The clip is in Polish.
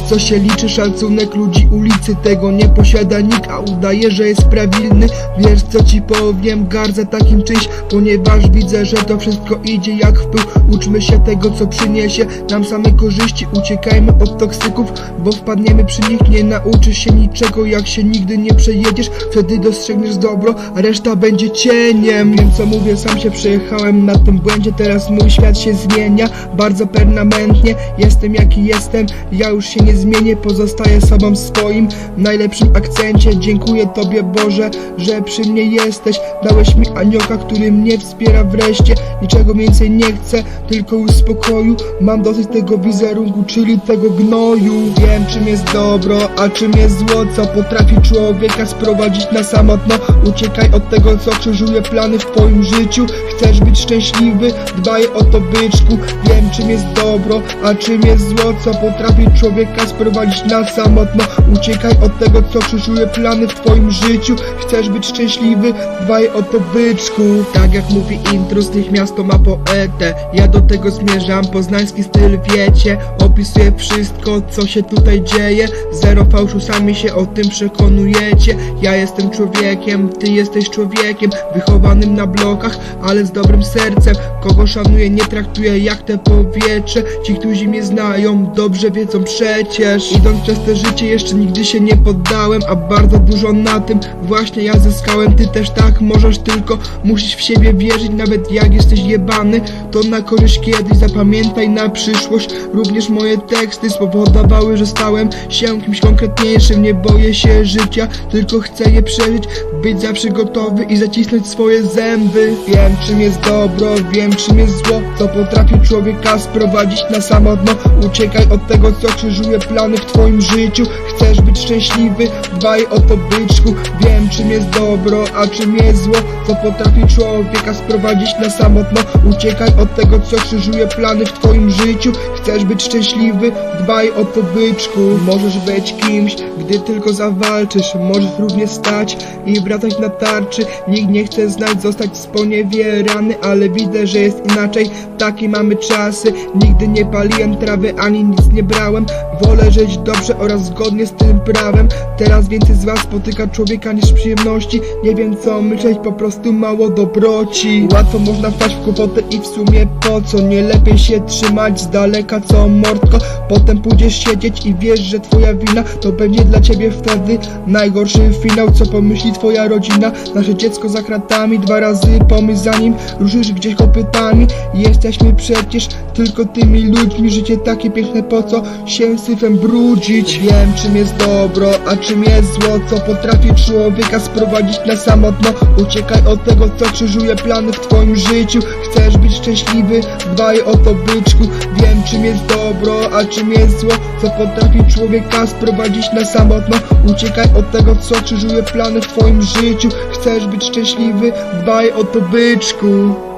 co się liczy Szacunek ludzi ulicy. Tego nie posiada nikt, a udaje, że jest prawilny. Wiesz co ci powiem, gardzę takim czymś Ponieważ widzę, że to wszystko idzie jak w pył. Uczmy się tego, co przyniesie nam same korzyści. Uciekajmy od toksyków, bo wpadniemy przy nich. Nie nauczysz się niczego, jak się nigdy nie przejedziesz. Wtedy dostrzegniesz dobro, a reszta będzie cieniem. Wiem co mówię, sam się przejechałem na tym błędzie. Teraz mój świat się zmienia, bardzo permanentnie. Jestem jaki jestem, ja już się nie zmienię Pozostaję sobą swoim, w najlepszym akcencie. Dziękuję Tobie Boże, że przy mnie jesteś. Dałeś mi aniołka, który mnie wspiera wreszcie. Niczego więcej nie chcę, tylko już spokoju Mam dosyć tego wizerunku, czyli tego gnoju. Wiem czym jest dobro, a czym jest zło Co potrafi człowieka sprowadzić na samotno. Uciekaj od tego, co krzyżuje plany w twoim życiu. Chcesz być szczęśliwy? Dbaj o to byczku. Wiem czym jest dobro, a czym jest zło Co potrafi człowieka sprowadzić na samotno. Uciekaj od tego, co krzyżuje plany w twoim życiu. Chcesz być szczęśliwy? Dbaj o to byczku. Tak jak mówi intrus, niech miasto ma poetę. Ja do tego zmierzam, poznański styl wiecie. Opisuję wszystko, co się tutaj dzieje. Zero fałszu, sami się o tym przekonujecie. Ja jestem człowiekiem, ty jesteś człowiekiem. Wychowanym na blokach, ale z dobrym sercem. Kogo szanuję, nie traktuję jak te powietrze. Ci, którzy mnie znają, dobrze wiedzą przecież Idąc przez te życie jeszcze nigdy się nie poddałem A bardzo dużo na tym właśnie ja zyskałem. Ty też tak możesz, tylko musisz w siebie wierzyć Nawet jak jesteś jebany, to na korzyść kiedyś Zapamiętaj na przyszłość, również moje teksty Spowodowały, że stałem się kimś konkretniejszym. Nie boję się życia, tylko chcę je przeżyć. Być zawsze gotowy i zacisnąć swoje zęby. Wiem czym jest dobro, wiem czym jest zło. Co potrafi człowieka sprowadzić na samotno Uciekaj od tego co krzyżuje plany w twoim życiu Chcesz być szczęśliwy, dbaj o to byczku Wiem czym jest dobro, a czym jest zło. Co potrafi człowieka sprowadzić na samotno? Uciekaj od tego co krzyżuje plany w twoim życiu. Chcesz być szczęśliwy, dbaj o to byczku Możesz być kimś, gdy tylko zawalczysz. Możesz również stać i wracać na tarczy. Nikt nie chce znać, zostać sponiewierany Ale widzę, że jest inaczej, takie mamy czasy. Nigdy nie paliłem trawy, ani nic nie brałem. Wolę żyć dobrze oraz zgodnie z tym prawem. Teraz więcej z was spotyka człowieka niż przyjemności. Nie wiem co myśleć, po prostu mało dobroci. Łatwo można wpaść w kłopotę i w sumie po co? Nie lepiej się trzymać z daleka co mordko Potem pójdziesz siedzieć i wiesz, że twoja wina To będzie dla ciebie wtedy najgorszy finał. Co pomyśli twoja rodzina? Nasze dziecko za kratami Dwa razy pomyśl zanim ruszysz gdzieś kopytami. Jesteśmy przecież tylko tymi ludźmi. Życie takie piękne po co się syfem brudzić? Wiem czym jest dobro, a czym jest zło Co potrafi człowieka sprowadzić na samotno. Uciekaj od tego co krzyżuje plany w twoim życiu. Chcesz być szczęśliwy, dbaj o to byczku. Wiem czym jest dobro, a czym jest zło Co potrafi człowieka sprowadzić na samotno. Uciekaj od tego co krzyżuje plany w twoim życiu. Chcesz być szczęśliwy, dbaj o to byczku